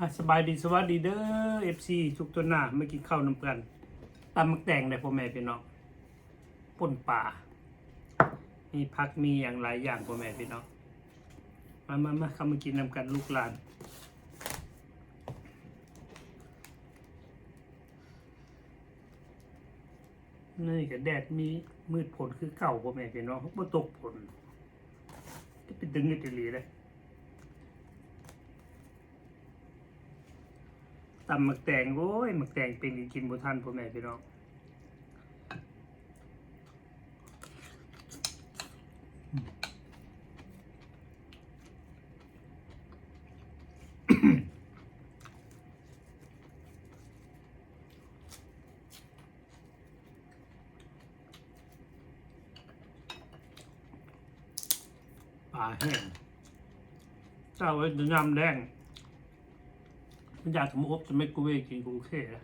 อะสบายดีสวัสดีเด้อเอฟซีทุกตัวหน้ามากินข้าวนำกันตำมักแตงได้พ่อแม่พี่น้องป่นป่า มีพักมีอย่างหลายอย่างพ่อแม่พี่น้องมามามาเข้ามากินน้ำกันลูกหลานนี่กับแดดมีมืดผลคือเก่าพ่อแม่พี่น้องบ่ตกผลจะเป็นดึงนิดเดีเลย ตำหมักแตงโอ้ยหมักแตงเป็นอีกกินบ่ทันพ่อแม่พี่น้องปลาแห้งเจ้าไว้ยำแดง มันอยากสมมอบสมัยกูเวกินกรุงเทพ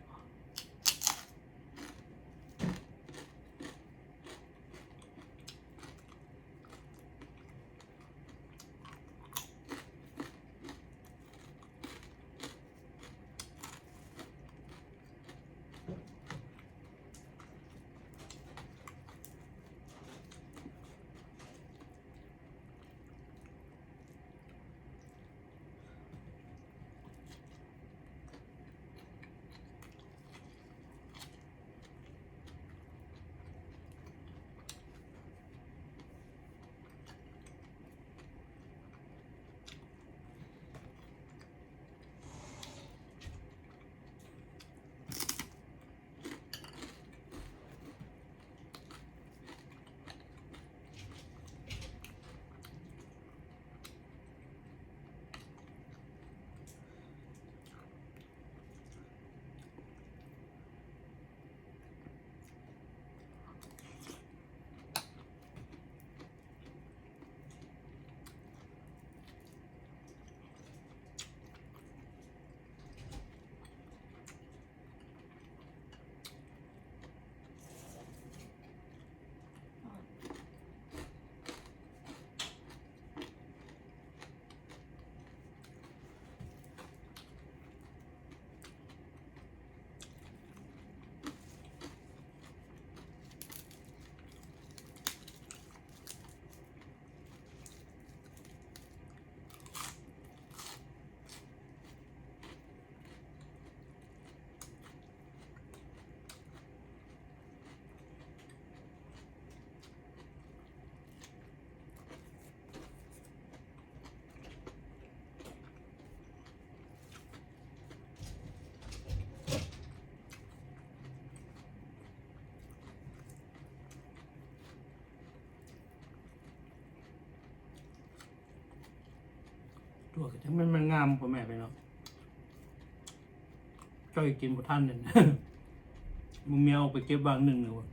วตัวก็จังมันมันงามพ่อแม่ไปเนาะจ้อยกินบ่ทันนั่นมึงเมียเอาไปเก็บบางหนึ่งเลยวะ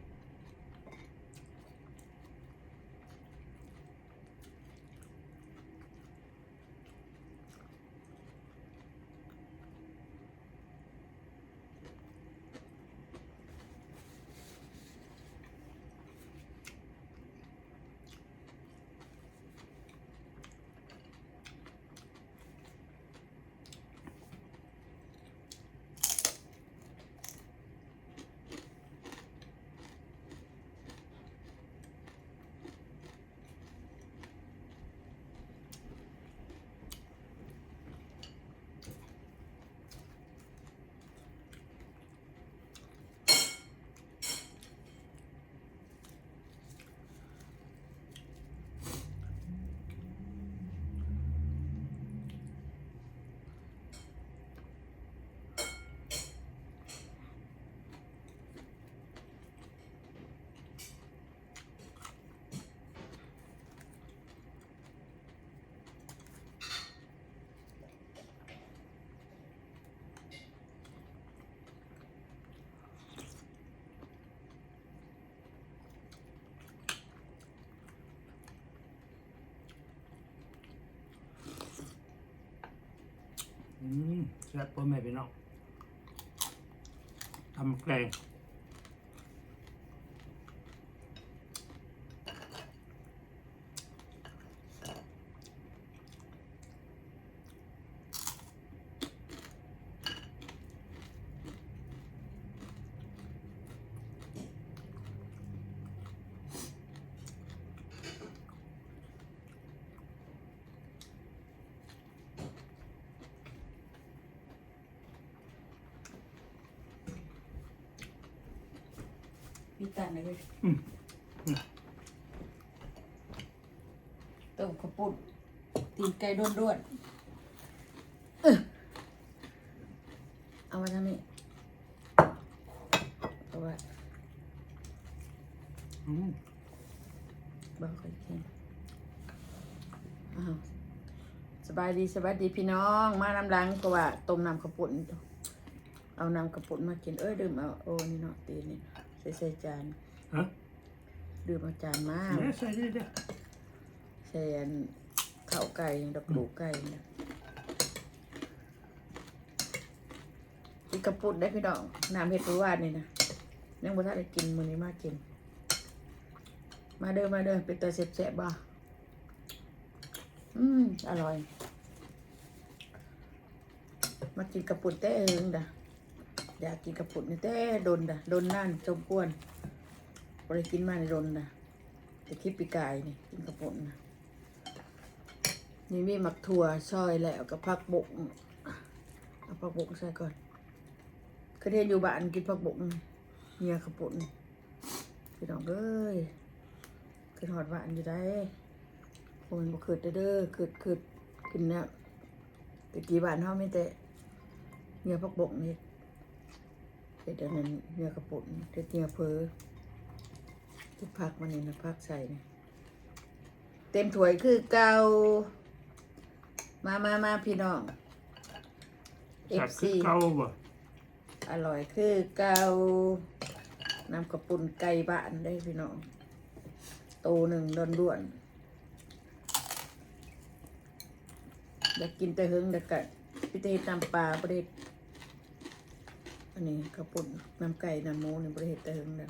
อืมแซ่บพ่อแม่พี่น้องทำแกง พี่ตันเลยอืม ต้มข้าวปุ้นตีนไก่ด้วนๆเออเอามาทางนี้เอาไว้อืมบ่ค่อยกินอ้าวสบายดีสบายดีพี่น้อง มาน้ำลังก็ว่าต้มน้ำข้าวปุ้นเอาน้ำข้าวปุ้นมากินเอ้ยดื่มเอาโอ้นี่เนาะตีนนี่ ใส่ใส่จานฮะดื่มเอาจานมาเนี่ยใส่ได้เด้อใส่อันข้าวไก่ดอกดูกไก่เนี่ยกินกระปุ้นได้พี่น้องน้ำเห็ดประวาดนี่นะยังบ่ทันได้กินมื้อนี้มากิน มาเด้อมาเด้อเป็นตัวเสบๆบ่อืมอร่อย มากินกระปุ้นแต่เอิงดะ อยากกินกระปุ้นนี่แต่โดนดะโดนนั่นสมควรบ่ได้กินมาในโดนดะแต่คลิปปีกายนี่กินกระปุ้นะนี่มีหมักถั่วซอยแล้วกับผักบุกเอาผักบุกใส่ก่อนเคยเห็นอยู่บ้านกินผักบุกเนี่ยกระปุ้นพี่น้องเอ้ยคือหอดหวานอยู่ได้โอ้ยบ่คืดเด้อเด้อคืดคืดกินเนี่ยตะกี้บ้านเฮามีแต่เนื้อผักบกนี่ เฮ็ดอันนั้นเนื้อกระปุ้นเฮ็ดเนื้อเพอที่พักมันนี่นะพักใส่นี่เต็มถ้วยคือเก่ามามามาพี่น้องสับ FC คือเก่าบ่อร่อยคือเกานำกระปุนไก่บ้านได้พี่น้องโตหนึ่งดอนด้วนๆอยากกินแต่เฮิงเด็กกะพิเตเฮ็ดน้ำปลาประเด็ด อันนี้กระปุนน้ำไก่น้ำหมูนี่ประเด็ดแต่เฮิงเด้อ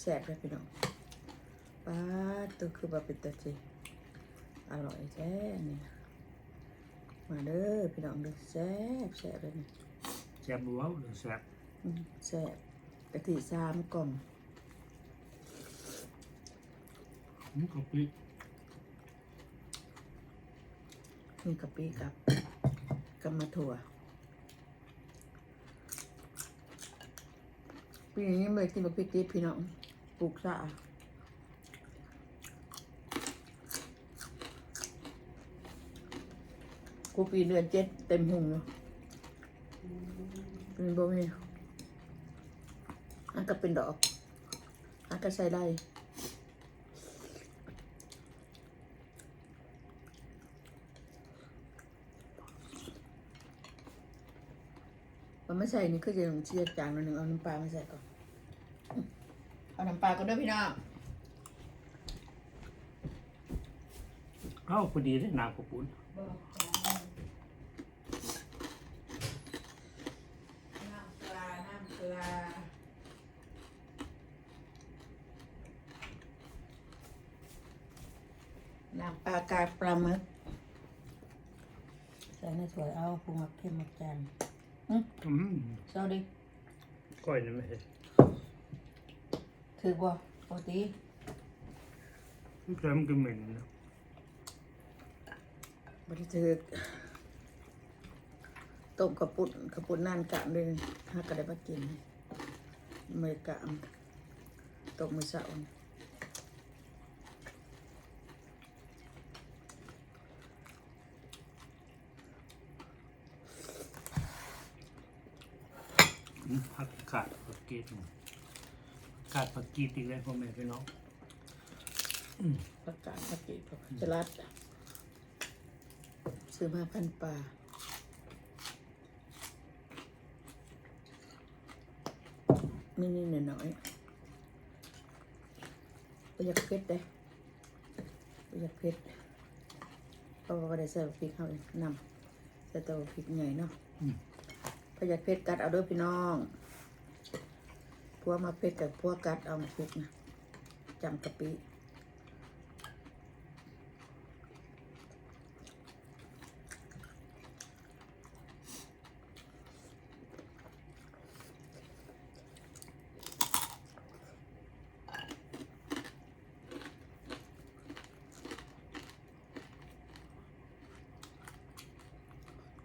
แซ่บเลยพี่น้องป้าดตัวคือแบบเป็นตะจีอร่อยแท้นี่มาเด้อพี่น้องเด้อแซ่บแซ่บเลยนี่แซ่บบ่เว้าหรือแซ่บอืมแซ่บกะทิสามกล่องอืมกะปิมีกะปิกับกับมะถั่ว ปีนี้ไม่ได้กินกับพริกดิบพี่น้องปลูกซะกูปีเดือนเจ็ดเต็มหุงเนาะเป็นบ่มีอันก็เป็นดอกอันก็ใส่ได้ มันไม่ใส่นี่คือจะเชียจางหน่อยหนึ่งเอาน้ำปลามาใส่ก่อนอืมเอาน้ำปลาก่อนเด้อพี่น้องเอ้าพอดีได้น้ำกระปุ้นน้ำปลา น้ำปลาน้ำปลากายปลาหมึกใส่ในถ้วยเอาปรุงมักเข้มมักจาน อืมเศร้าดิก้อยนี่ไม่ใช่ถือบ่ปกติแซ่บมันก็เหม็นนะบริถือต้มกระปุนกระปุนนานกะเลยถ้ากระได้มากินมือกะตกมือเสาร์ ผักกาดผักกีดกาดผักกีดอีกแล้วพ่อแม่พี่น้องประกาศปฏิบัติจรัดซื้อมาพันปลานี่นี่หน่อยหน่อยประหยัดเพชรได้ประหยัดเพชรเพราะว่าได้ใส่พริกเข้าเลยนำใส่แตัวพริกใหญ่เนาะอืม ประหยัดเพชรกัดเอาด้วยพี่น้องพวกมาเพชรกับพวกกัดเอามาเพชรนะจำกะปิ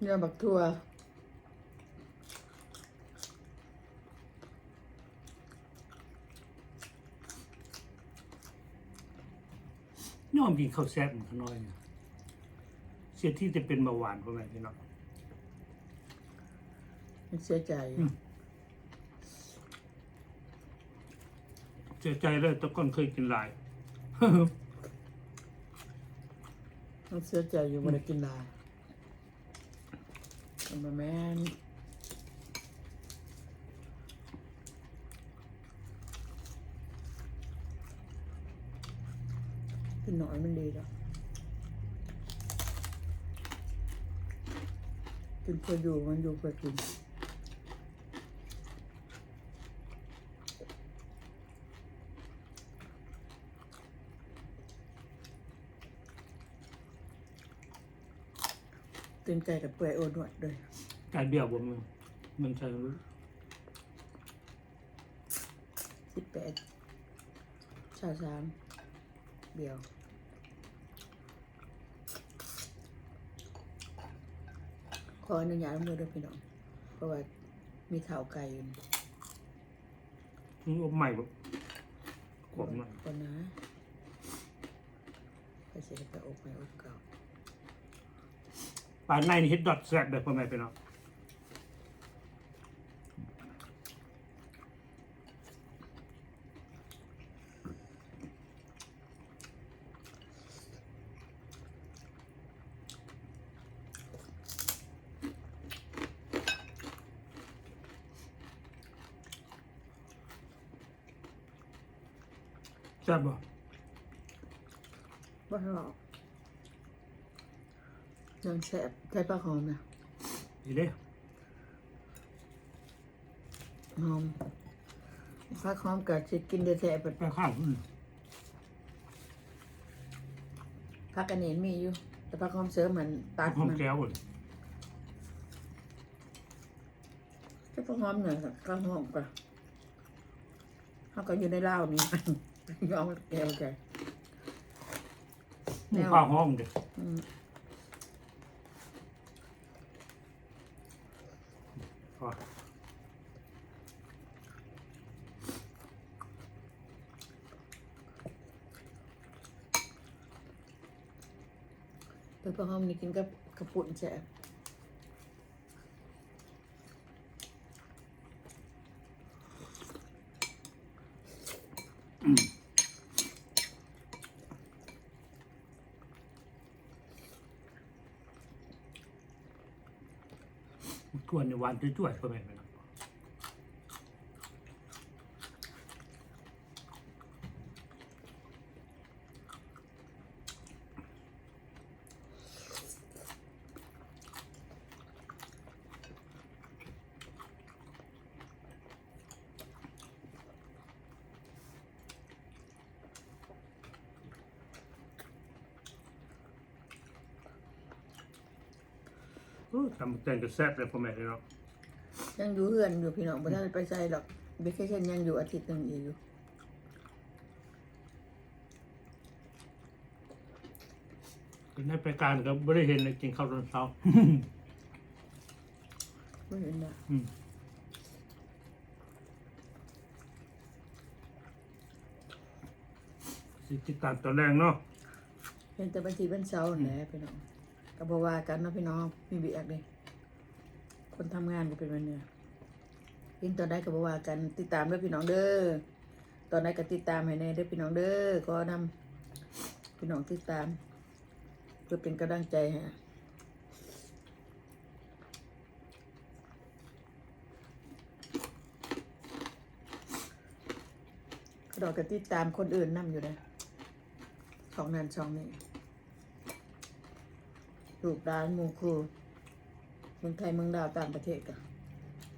เนื้อบักทั่ว ต้องกินข้าวแซ่บมันขน้อยนะเสียที่จะเป็นเบาหวานพ่อแม่พี่น้องมันเสียใจอืมเสียใจเลยแตะก่อนเคยกินหลาย มันเสียใจอยู่มันได้กินหลายมันบ่แม่น นหน่อยมันดีแล้วกินเพื่ออยู่มันอยู่เพื่อกินกินไก่กับเปื่อยโอนหนวดเลยกายเบี้ยวบ่มึงมึงใช่รู้สิบแปดชาสามเดียว ขออนุญาตมือด้วยพี่น้อง เพราะว่ามีข่าวไก่อยู่มึงอบใหม่บ่กวบมาก่อนนะไปเสร็จไปอบไปอบเก่าปลาในนี่เฮ็ดดอทแซ่บแบบพ่อแม่พี่น้อง ซ่บบ่บ้านเรายังแสบใช้ปลาหอมนะดีเด้หอมปลาหอมกับจะกินได้แท้ๆแบบปลาข้าวอืมผักกระเนนมีอยู่ แต่ปลาหอมเสริมเหมือนตัดหอมมันแก้วเลยใช้ปลาหอมหน่อยกับข้าวหอมก่อนเขาก็อยู่ในเหล้านี่ ยอมแก้วใจหมูข้าวหอมเด้อืมพอแต่ปลาหอมนี่กินกับกระปุ่นแซ่บ ทวนในวันช่วยๆก็แม่นไปเนำ แต่งก็แซ่บเลยพ่อแม่พี่น้องยังอยู่เฮือนอยู่พี่น้องไม่ได้ไปใส่หรอกเบคเช่นยังอยู่อาทิตย์หนึ่งอีกอยู่ก็ในไปการก็ไม่ได้เห็นเลยกินข้าวตอนเช้าไม่เห็นนะอืม สิติดตามตอนแรกเนาะเห็นแต่บัญชีบัญเช้าแหละพี่น้องก็บอกว่ากันเนาะพี่น้องมีเบียกเลย คนทำงานก็เป็นวันเนี่ยเห็นตอนได้ก็บอกว่ากันติดตามด้วยพี่น้องเด้อตอนได้ก็ติดตามให้แน่ด้อพี่น้องเด้อก็นำพี่น้องติดตาม เพื่อเป็นกำลังใจฮะก็ดอกก็ติดตามคนอื่นนํอยู่นะช่องนั้นช่องนี้ลูกร้านมูครู เมืองไทยเมืองดาวต่างประเทศกัน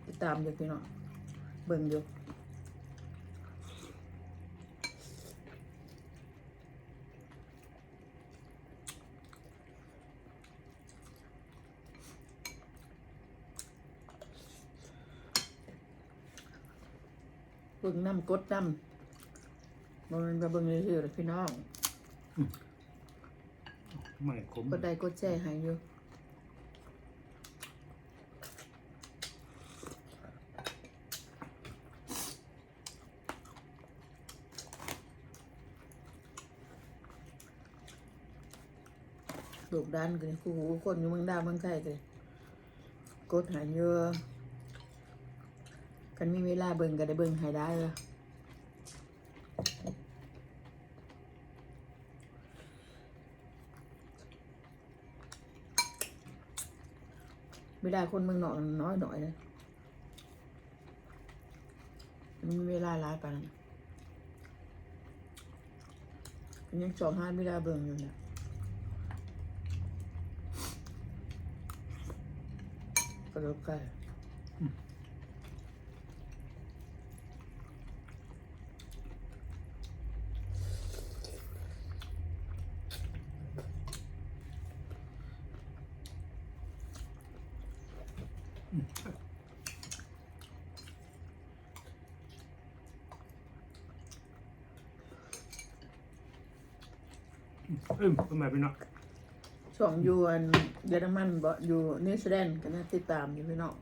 ติดตามอยู่พี่น้องเบิ่งอยู่เบิ่งน้ำกดน้ำมันมาเบิ่งเรื่อยๆเลยพี่น้องไม่ขมกดได้กดแช่ให้อยู่ ลูกด้านกันคู่หูคนอยู่เมืองดาวเมืองไทยกันกดหายเยอะกันมีเวลาเบิ่งก็ได้เบิ่งหายได้เลยเวลาคนเมืองนอกน้อยหน่อยเลยมีเวลาหลายปานยังสองห้าเวลาเบิ่งอยู่เนี่ย กระดูกไก่เอ้ยพ่อแม่พี่น้อง ช่องอยู่อันเยอรมันบ่อยู่นิวซีแลนด์ก็น่าติดตามอยู่พี่น้อง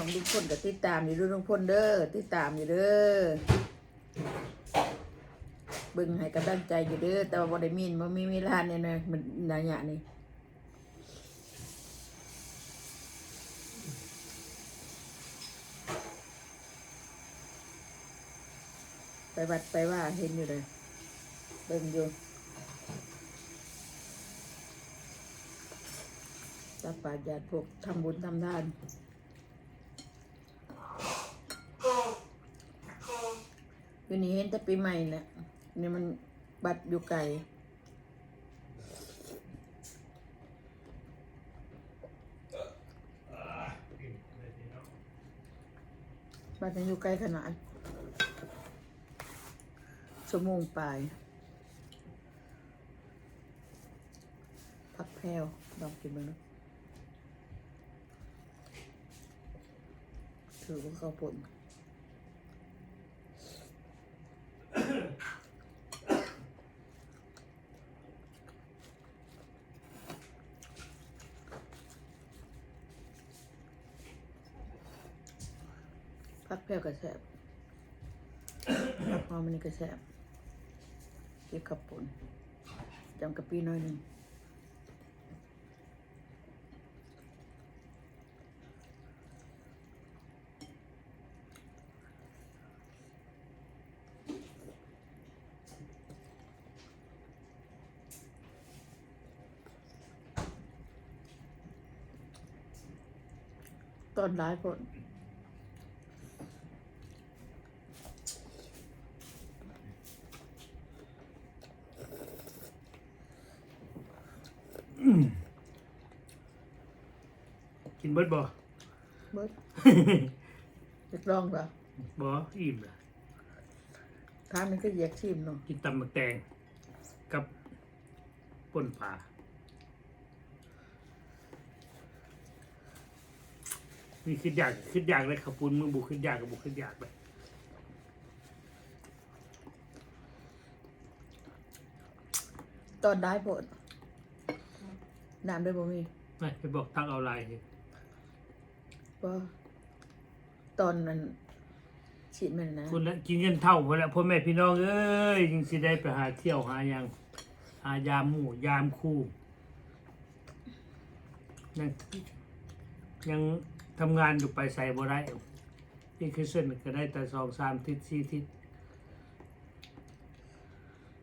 องลุงพลก็ติดตามอยู่ด้วยลุงพลเด้อติดตามอยู่เด้อเบิ่งให้กำลังใจอยู่เด้อแต่ว่าบ่ได้มีนบ่มีเวลาเนี่ยนะมันหลายอย่างนี่ไปวัดไปว่าเห็นอยู่เลยเบิ่งอยู่ตักปาญาติพวกทำบุญทำทาน อยู่นี่เห็นแต่ปีใหม่นี่ยนี่มันบัตรอยู่ไกลบัตรมันอยู่ไกลขนาดชั่วโมงปลายพักแพรวลองกินบ้างนะถือว่าข้าวป่น พัก แพรวกระแสบพักหอมมันนี่กระแสบเก็บกับปุ่นจำกะปีน้อยหนึ่งตอนร้ายผล กินเบิดบ่ เบิดอยากลองป่ะบ่อิ่มละทานมันก็อยากชิมเนาะกินตำมักแตงกับป่นปลานี่คิดอยากคิดอยากเลยขับปุนมึงบุคิดอยากกับบุคิดอยากเลยตอนได้ผลน้ำได้บ่มี ไม่ไปบอกทักเอาไลน์สิ ก็ตอนนั้นฉีดมันนะคนละกินเงินเท่าคนละพ่อแม่พี่น้องเอ้ยยังสิได้ไปหาเที่ยวหาหยัง หายามหมู่ยามคู่ยังยังทำงานอยู่ไปใส่บ่ได้นี่คือเส้นก็ได้แต่สองสามทิศสี่ทิศ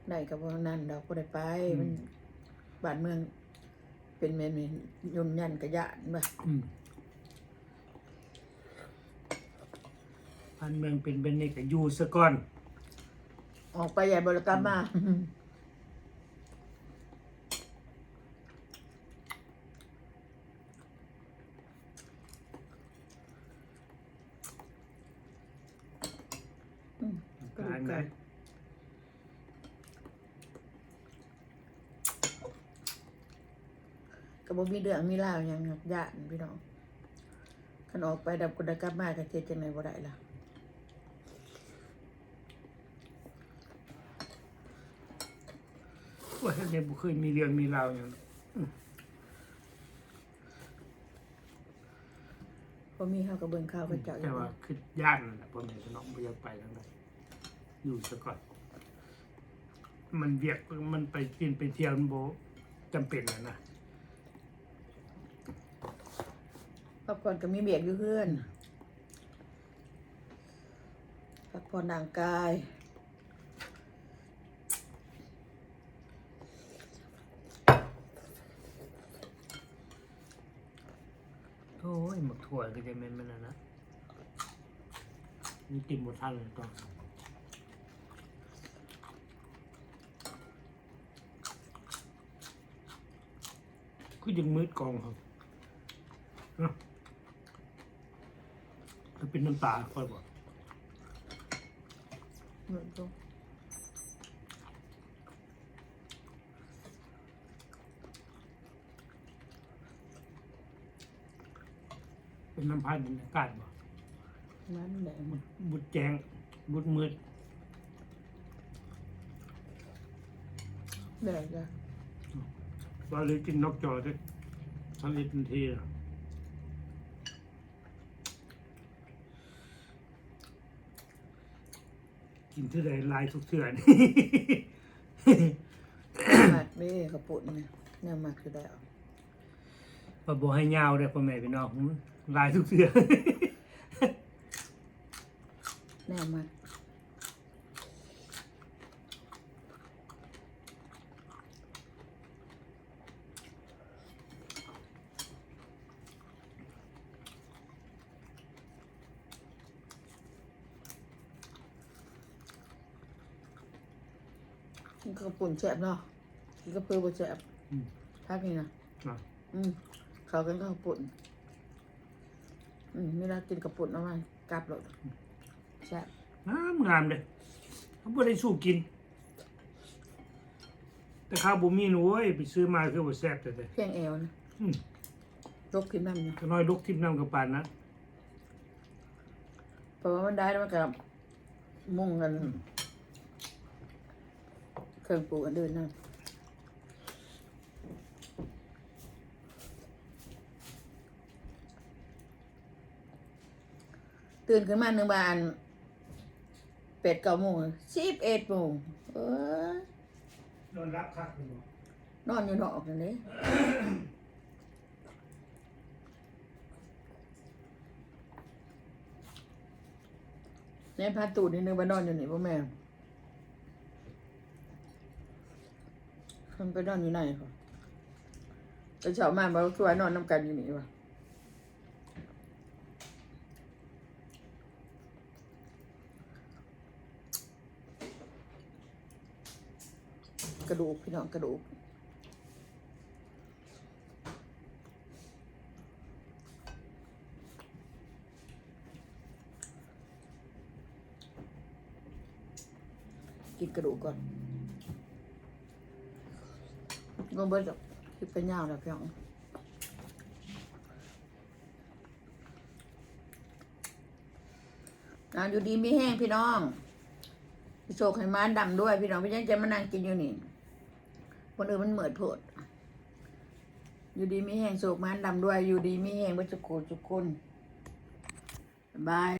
ได้กับว่านั่นดอกก็ได้ไปอืมมันบ้านเมือง เป็นแม่นๆยุ่นยันกระยานบ่ อืมพันเมืองเป็นเป็นนี่ก็อยู่ซะก่อน ออกไปใหญ่บริกรรมมาอืมการไงก็บ่มีเรื่องมีราวหยังหยักยานพี่น้องขันออกไปดับกุดกลับมากับเจ็ดจังไหนบ่ได้ล่ะ ว่าท่านเนี่ยบุเคยมีเรื่องมีราวอย่างนั้นพอมีข้าวกับเบิ่งข้าวกับเจ้าอแต่ยู่ว่าคือย่านนั่นแหละพ่อแม่พี่น้องไม่อยากไปทั้งนั้นอยู่ซะก่อน มันเวียกมันไปกินไปเที่ยวมันโบจำเป็นนะนะพักผ่อนก็มีเบียกอยู่เพื่อนพักผ่อนร่างกาย โอ้ยหมก ถั่วก็จะเป็นมันนะนะนี่ติดหมดท่านเลยต้องคือยังมืดกองครับเนะมันเป็นน้ำตาค่อยบอกเหมือนกัน เป็นน้ำพันบรรยากาศบอกนั้นแหละบุดบุดแจงบุดมืดแดดจ้ะว่าเลยกินนกจอด้วยทั้งลิตรทีอะกินเท่าไรลายทุกเถื่อนหมักเด้กระปุกนี่เนี่ยหมักคือได้เอาพอบอกให้ยาวเลยพ่อแม่พี่น้อง ลายทุกเถื่อนแน่หมักกินกระปุ่นแซ่บเนาะกินกระเพือบ่แซ่บอืม พักนี่นะอะ อืมเขากันก็กระปุ่น อืมนี่เรากินกระปุ่นเอาไว้กลับรถแซ่บงามงามเลยเขาไม่ได้สู้กิน แต่ข้าวบุมีหนูเว้ยไปซื้อมาคือว่าแซ่บแต่แต่เพียงแอวนะอืมลกขึ้นนั่นนะก็น้อยลูกทิพย์น้ำกับปานนะเพราะว่ามันได้แล้วมันกับมุ่งกันเครื่องปลูกอันเดินนะ ตื่นขึ้นมาหนึ่งบานเป็ดเก้าโมงสิบเอ็ดโมงเอ้ยนอนรับคักอยู่นอนอยู่นอกนั่นเลยในพาตูดนี่นึงว่านอนอยู่นี่พ่อแม่มันไปนอนอยู่ไหนค่ะแต่เช้ามาบอกช่วยนอนน้ำกันอยู่นี่วะ กระดูกพี่น้องกระดูกกินกระดูกก่อนก็เบิดดอกคลิปเป็นยาวแล้วพี่น้องนางอยู่ดีไม่แห้งพี่น้องโชคให้ม้านดำด้วย พี่น้องพี่ยังจะมานั่งกินอยู่นี่ คนอื่นมันเหมือดโผดอยู่ดีมีแห่งโศกมันดำด้วย อยู่ดีมีแห่งวัชโกจุกคนบาย